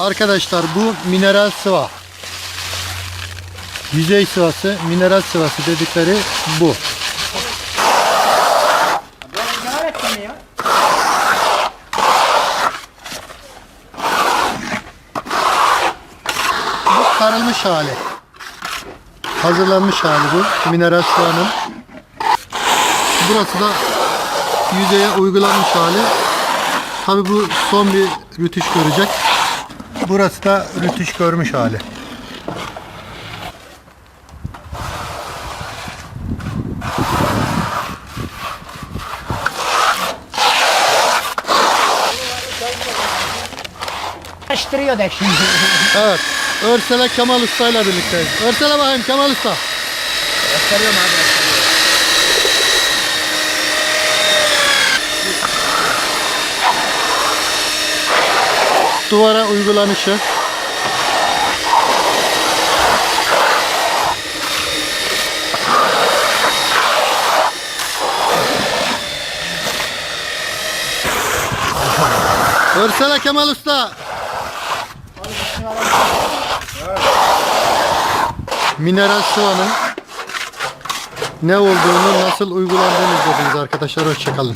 Arkadaşlar bu mineral sıva. Yüzey sıvası, mineral sıvası dedikleri bu. Bu karılmış hali. Hazırlanmış hali bu. Mineral sıvanın. Burası da yüzeye uygulanmış hali. Tabi bu son bir rütüş görecek. Burası da rütüş görmüş hali. Açtırıyor da şimdi. Evet. Örsele Kemal Usta ile birlikte. Örsele bakayım Kemal Usta. Gösteriyorum abi. Duvara uygulanışı. Örsele Kemal Usta. Mineral sıvanın ne olduğunu, nasıl uygulandığını izlediniz arkadaşlar. Hoşçakalın.